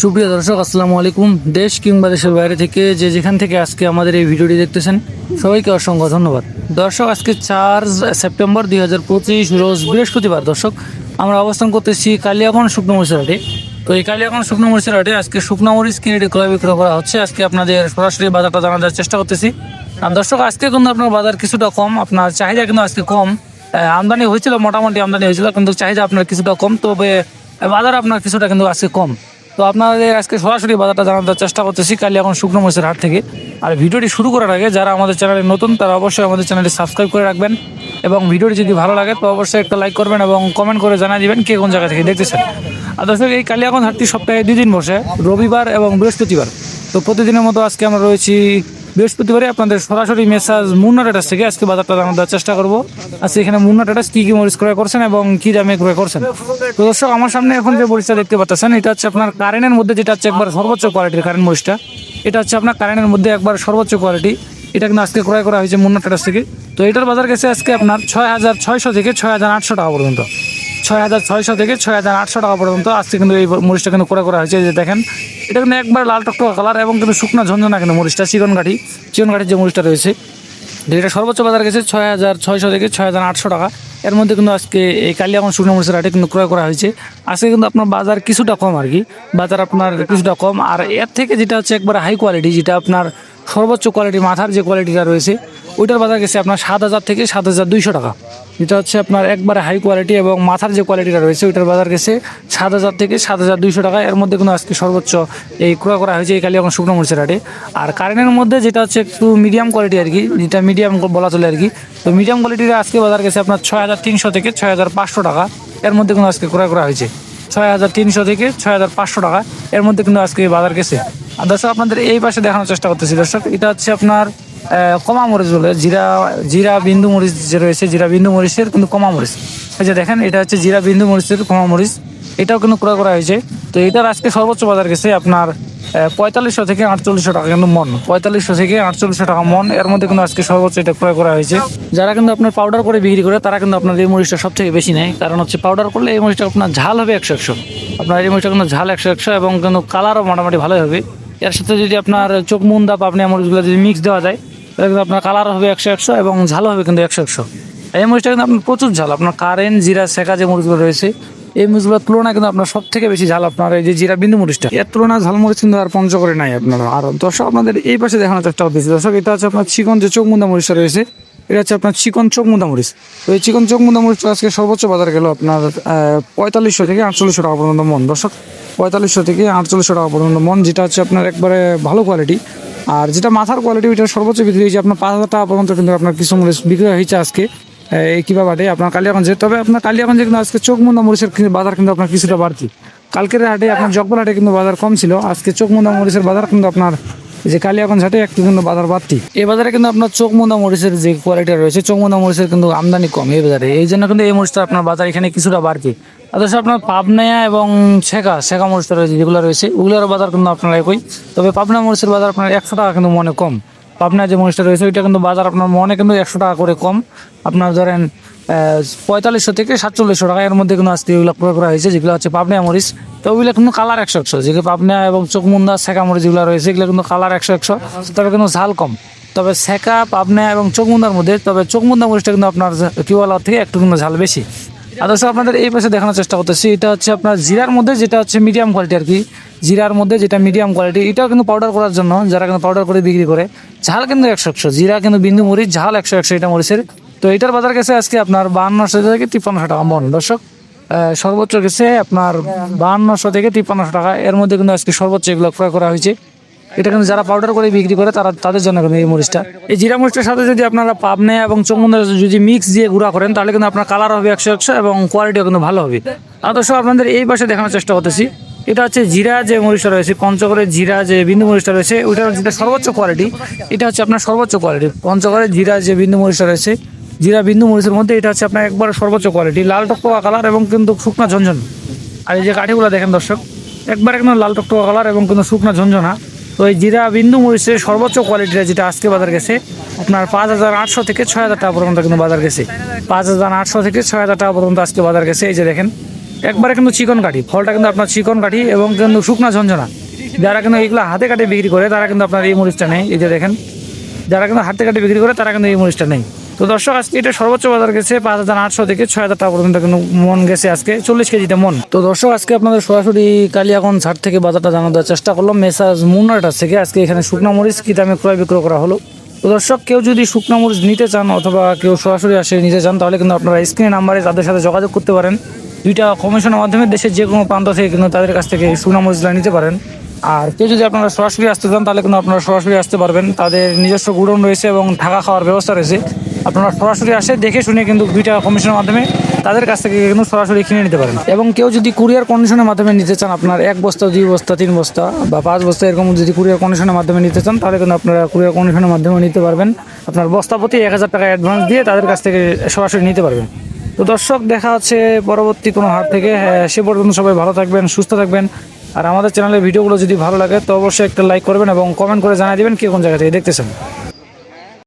সুপ্রিয় দর্শক, আসসালামু আলাইকুম। দেশ কিংবা দেশের বাইরে থেকে যে যেখান থেকে আজকে আমাদের এই ভিডিওটি দেখতেছেন, সবাইকে অসংখ্য ধন্যবাদ। দর্শক, আজকে চার সেপ্টেম্বর দুই হাজার পঁচিশ, রোজ বৃহস্পতিবার। দর্শক, আমরা অবস্থান করতেছি কালিয়াগঞ্জ শুকনো মরিচের হাটে। তো এই কালিয়াগঞ্জ শুকনো মরিচের হাটে আজকে শুকনো মরিচ কিনে ক্রয় বিক্রয় করা হচ্ছে। আজকে আপনাদের সরাসরি বাজারটা জানার চেষ্টা করতেছি। আর দর্শক, আজকে কিন্তু আপনার বাজার কিছুটা কম, আপনার চাহিদা কিন্তু আজকে কম। আমদানি হয়েছিল, মোটামুটি আমদানি হয়েছিল, কিন্তু চাহিদা আপনার কিছুটা কম। তবে বাজার আপনার কিছুটা কিন্তু আজকে কম। তো আপনাদের আজকে সরাসরি বাজারটা জানানোর চেষ্টা করতেছি কালি এখন শুকনো মরিচের হাট থেকে। আর ভিডিওটি শুরু করার আগে যারা আমাদের চ্যানেলে নতুন, তারা অবশ্যই আমাদের চ্যানেলটি সাবস্ক্রাইব করে রাখবেন এবং ভিডিওটি যদি ভালো লাগে, তো অবশ্যই একটা লাইক করবেন এবং কমেন্ট করে জানিয়ে দিবেন কে কোন জায়গা থেকে দেখতেছেন। আর দর্শক, এই কালিয়াগঞ্জ হাটটি সপ্তাহে দুই দিন বসে, রবিবার এবং বৃহস্পতিবার। তো প্রতিদিনের মতো আজকে আমরা রয়েছি বৃহস্পতিবারে আপনাদের সরাসরি মেসাজ মুন্না টাটাস থেকে আজকে বাজারটা জানার চেষ্টা করব। আজকে এখানে মুন্না টাটাস কি কি মরিচ ক্রয় করছেন এবং কি দামে ক্রয় করছেন? তো দর্শক, আমার সামনে এখন যে মরিচটা দেখতে পাচ্ছেন, এটা হচ্ছে আপনার কারেন্টের মধ্যে যেটা হচ্ছে একবার সর্বোচ্চ কোয়ালিটির কারেন্ট মরিচটা এটা হচ্ছে আপনার কারেন্টের মধ্যে একবার সর্বোচ্চ কোয়ালিটি এটা কিন্তু আজকে ক্রয় করা হয়েছে মুন্না টাটাস থেকে। তো এটার বাজার গেছে আজকে আপনার ছয় হাজার ছয়শো থেকে ছয় হাজার আটশো টাকা পর্যন্ত। ছয় হাজার ছয়শো থেকে ছয় হাজার আটশো টাকা পর্যন্ত আজকে কিন্তু এই মরিচটা কিন্তু ক্রয় করা হয়েছে যে দেখেন। এটা কিন্তু একবার লাল টকটকা কালার এবং কিন্তু শুকনা ঝঞ্ঝনা কিন্তু মরিচটা চিকন কাঠি চিকন কাঠির যে মরিচটা রয়েছে। যেটা সর্বোচ্চ বাজার গেছে ছয় হাজার ছয়শো থেকে ছয় হাজার আটশো টাকা। এর মধ্যে কিন্তু আজকে এই কালিয়াগঞ্জ শুকনো মরিচের হাটে কিন্তু ক্রয় করা হয়েছে। আজকে কিন্তু আপনার বাজার কিছুটা কম আর কি, বাজার আপনার কিছুটা কম। আর এর থেকে যেটা হচ্ছে একবার হাই কোয়ালিটি যেটা আপনার সর্বোচ্চ কোয়ালিটি মাথার যে কোয়ালিটিটা রয়েছে, ওইটার বাজার গেছে আপনার সাত হাজার থেকে সাত হাজার দুইশো টাকা। যেটা হচ্ছে আপনার একবারে হাই কোয়ালিটি এবং মাথার যে কোয়ালিটিটা রয়েছে, ওইটার বাজার গেছে সাত হাজার থেকে সাত হাজার দুইশো টাকা। এর মধ্যে কিন্তু আজকে সর্বোচ্চ এই ক্রয় করা হয়েছে এই কালিয়াগঞ্জ শুকনো মরিচের হাটে। আর কারেন্টের মধ্যে যেটা হচ্ছে একটু মিডিয়াম কোয়ালিটি আর কি, যেটা মিডিয়াম বলা চলে আর কি। তো মিডিয়াম কোয়ালিটির আজকে বাজার গেছে আপনার ছয় হাজার তিনশো থেকে ছয় হাজার পাঁচশো টাকা। এর মধ্যে কিন্তু আজকে ক্রয় করা হয়েছে? ছয় হাজার তিনশো থেকে ছয় হাজার পাঁচশো টাকা। এর মধ্যে কিন্তু আজকে বাজার গেছে। আর দর্শক, আপনাদের এই পাশে দেখানোর চেষ্টা করতেছি। দর্শক, এটা হচ্ছে আপনার কমা মরিচ বলে, জিরা জিরা বিন্দু মরিচ যে রয়েছে, জিরা বিন্দু মরিচের কিন্তু কমা মরিচ। এই যে দেখেন, এটা হচ্ছে জিরা বিন্দু মরিচের কমা মরিচ। এটাও কিন্তু ক্রয় করা হয়েছে। তো এটার আজকে সর্বোচ্চ বাজার গেছে আপনার পঁয়তাল্লিশশো থেকে আটচল্লিশশো টাকা কিন্তু মন। পঁয়তাল্লিশশো থেকে আটচল্লিশশো টাকা মন। এর মধ্যে কিন্তু আজকে সর্বোচ্চ এটা ক্রয় করা হয়েছে। যারা কিন্তু আপনার পাউডার করে বিক্রি করে, তারা কিন্তু আপনার এই মরিচটা সব থেকে বেশি নেয়। কারণ হচ্ছে পাউডার করলে এই মরিচটা আপনার ঝাল হবে একশো একশো। আপনার এই মরিচটা কিন্তু ঝাল একশো একশো এবং কিন্তু কালারও মোটামুটি ভালোই হবে। এর সাথে যদি আপনার চোখ মুন্দা পাপনি মরিচগুলো যদি মিক্স দেওয়া যায় আপনার কালার হবে একশো একশো এবং ঝাল হবে কিন্তু একশো একশো। এই মরিচটা কিন্তু আপনার প্রচুর ঝাল, আপনার কারেন্ট, জিরা, শেখা যে মরিচগুলো রয়েছে, এই মরিচগুলোর তুলনায় কিন্তু আপনার সব থেকে বেশি ঝাল আপনার এই যে জিরা বিন্দু মরিচটা। এর তুলনায় ঝাল মরিচ কিন্তু আর পঞ্চগড়ে নাই আপনার। আর দর্শক, আপনাদের এই পাশে দেখানোর চেষ্টা করতেছি। দর্শক, এটা হচ্ছে আপনার চিকন যে চোখ মুন্দা মরিচটা রয়েছে, এটা হচ্ছে আপনার চিকন চোখ মুন্দা মরিচ। তো এই চিকন চোখ মুন্দা মরিচটা আজকে সর্বোচ্চ বাজার গেল আপনার পঁয়তাল্লিশশো থেকে আটচল্লিশশো টাকা পর্যন্ত মন। দর্শক, পঁয়তাল্লিশশো থেকে আটচল্লিশশো টাকা পর্যন্ত মন, যেটা হচ্ছে আপনার একবারে ভালো কোয়ালিটি আর যেটা মাথার কোয়ালিটি ওইটা সর্বোচ্চ বিক্রি হয়েছে আপনার পাঁচ হাজার টাকা পর্যন্ত কিন্তু আপনার কিছু মরিচ বিক্রি হয়েছে আজকে। এই কীভাবে আপনার কালিয়াগঞ্জে তবে আপনার কালিয়াগঞ্জে কিন্তু আজকে চোখ মুন্দা মরিচের বাজার কিন্তু আপনার কিছুটা বাড়তি। কালকের হাটে আপনার জগবল হাটে কিন্তু বাজার কম ছিল। আজকে চোখ মুন্দা মরিচের বাজার কিন্তু আপনার যে কালিয়াগঞ্জ হাটে একটু কিন্তু বাজার বাড়তি। এই বাজারে কিন্তু আপনার চোখ মুন্দা মরিচের যে কোয়ালিটি রয়েছে, চোখ মুন্দা মরিচের কিন্তু আমদানি কম এই বাজারে। এই জন্য কিন্তু এই মরিচটা আপনার বাজার এখানে কিছুটা বাড়তি। অথচ আপনার পাবনায়া এবং শেখা শেখা মরিচটা রয়েছে, যেগুলো রয়েছে, ওগুলোর বাজার কিন্তু আপনার একই। তবে পাবনা মরিচের বাজার আপনার একশো টাকা কিন্তু মনে কম। পাবনা যে মরিচটা রয়েছে, ওইটা কিন্তু বাজার আপনার মনে কিন্তু একশো টাকা করে কম। আপনার ধরেন পঁয়তাল্লিশশো থেকে সাতচল্লিশশো টাকা। এর মধ্যে কিন্তু আজকে ওইগুলো ক্রয় করা হয়েছে, যেগুলো হচ্ছে পাবনা মরিচ তো ওইগুলো কিন্তু কালার একশো একশো যেগুলো পাবনা এবং চোখমুন্দা শেখা মরিচ যেগুলো রয়েছে, এগুলো কিন্তু কালার একশো একশো তবে কিন্তু ঝাল কম। তবে শেখা, পাবনা এবং চোখমুন্দার মধ্যে, তবে চোখমুন্দা মরিচটা কিন্তু আপনার কি বলার থেকে একটু কিন্তু ঝাল বেশি। আদর্শ আপনাদের এই পাশে দেখানোর চেষ্টা করতেছি, এটা হচ্ছে আপনার জিরার মধ্যে, যেটা হচ্ছে মিডিয়াম কোয়ালিটি আর কি জিরার মধ্যে যেটা মিডিয়াম কোয়ালিটি এটাও কিন্তু পাউডার করার জন্য, যারা কিন্তু পাউডার করে বিক্রি করে, ঝাল কিন্তু একশো একশো জিরা কিন্তু বিন্দু মরিচ, ঝাল একশো একশো এটা মরিচের। তো এটার বাজার গেছে আজকে আপনার বাহান্নশো থেকে তিপ্পান্নশো টাকা মন, দর্শক। সর্বোচ্চ গেছে আপনার বাহান্নশো থেকে তিপ্পান্নশো টাকা। এর মধ্যে কিন্তু আজকে সর্বোচ্চ এগুলো ক্রয় করা হয়েছে। এটা কিন্তু যারা পাউডার করে বিক্রি করে, তারা তাদের জন্য কিন্তু এই মরিচটা। এই জিরা মরিচটার সাথে যদি আপনারা পাবনে এবং চমুন্দা যদি মিক্স দিয়ে গুঁড়া করেন, তাহলে কিন্তু আপনার কালার হবে একশো একশো এবং কোয়ালিটিও কিন্তু ভালো হবে। আর দর্শক, আপনাদের এই পাশে দেখানোর চেষ্টা করতেছি। এটা হচ্ছে জিরা যে মরিচটা রয়েছে, পঞ্চগড়ের জিরা যে বিন্দু মরিচটা রয়েছে, ওইটার যেটা সর্বোচ্চ কোয়ালিটি এটা হচ্ছে আপনার সর্বোচ্চ কোয়ালিটি পঞ্চগড়ের জিরা যে বিন্দু মরিচটা রয়েছে। জিরা, বিন্দু, মরিচের মধ্যে এটা হচ্ছে আপনার একবার সর্বোচ্চ কোয়ালিটি লাল টকটকা কালার এবং কিন্তু শুকনা ঝঞ্ঝন আর এই যে কাঠিগুলো দেখেন দর্শক, একবার একদম লাল টকটকা কালার এবং কিন্তু শুকনা ঝঞ্ঝনা তো এই জিরা, বিন্দু, মরিচের সর্বোচ্চ কোয়ালিটিটা যেটা আজকে বাজার গেছে, আপনার পাঁচ হাজার আটশো থেকে ছয় হাজার টাকা পর্যন্ত কিন্তু বাজার গেছে। পাঁচ হাজার আটশো থেকে ছয় হাজার টাকা পর্যন্ত আজকে বাজার গেছে, এই যে দেখেন। একবারে কিন্তু চিকন কাঠি, ফলটা কিন্তু আপনার চিকন কাঠি এবং কিন্তু শুকনা ঝঞ্ঝনা যারা কিন্তু এইগুলো হাতে কাটে বিক্রি করে, তারা কিন্তু আপনার এই মরিচটা নেই এই যে দেখেন। যারা কিন্তু হাতে কাটে বিক্রি করে, তারা কিন্তু এই মরিচটা নেই তো দর্শক, আজকে এটা সর্বোচ্চ বাজার গেছে পাঁচ হাজার আটশো থেকে ছয় হাজার টাকা পর্যন্ত কিন্তু মন গেছে আজকে। চল্লিশ কেজিতে মন। তো দর্শক, আজকে আপনাদের সরাসরি কালিয়াগঞ্জ হাট থেকে বাজারটা জানানোর চেষ্টা করলাম। মেসাজ মুন্নাটার থেকে আজকে এখানে শুকনো মরিচ কি দামে ক্রয় বিক্রয় করা হলো। তো দর্শক, কেউ যদি শুকনো মরিচ নিতে চান অথবা কেউ সরাসরি আসে নিতে চান, তাহলে কিন্তু আপনারা স্ক্রিনে নাম্বারে তাদের সাথে যোগাযোগ করতে পারেন। দুইটা কমিশনের মাধ্যমে দেশের যে কোনো প্রান্ত থেকে কিন্তু তাদের কাছ থেকে শুকনো মরিচগুলো নিতে পারেন। আর কেউ যদি আপনারা সরাসরি আসতে চান, তাহলে কিন্তু আপনারা সরাসরি আসতে পারবেন। তাদের নিজস্ব গুডন রয়েছে এবং থাকা খাওয়ার ব্যবস্থা রয়েছে। আপনারা সরাসরি আসে দেখে শুনে কিন্তু দুইটা কমিশনের মাধ্যমে তাদের কাছ থেকে কিন্তু সরাসরি কিনে নিতে পারেন। এবং কেউ যদি কুরিয়ার কন্ডিশনের মাধ্যমে নিতে চান আপনার এক বস্তা দুই বস্তা তিন বস্তা বা পাঁচ বস্তা এরকম যদি কুরিয়ার কন্ডিশনের মাধ্যমে নিতে চান তাহলে কিন্তু আপনারা কুরিয়ার কন্ডিশনের মাধ্যমে নিতে পারবেন। আপনার বস্তা প্রতি এক হাজার টাকা অ্যাডভান্স দিয়ে তাদের কাছ থেকে সরাসরি নিতে পারবেন। তো দর্শক দেখা হচ্ছে পরবর্তী কোনো হাট থেকে। হ্যাঁ, সে পর্যন্ত সবাই ভালো থাকবেন সুস্থ থাকবেন। আর আমাদের চ্যানেলের ভিডিওগুলো যদি ভালো লাগে তো অবশ্যই একটা লাইক করবেন এবং কমেন্ট করে জানিয়ে দেবেন কে কোন জায়গা থেকে দেখতেছেন।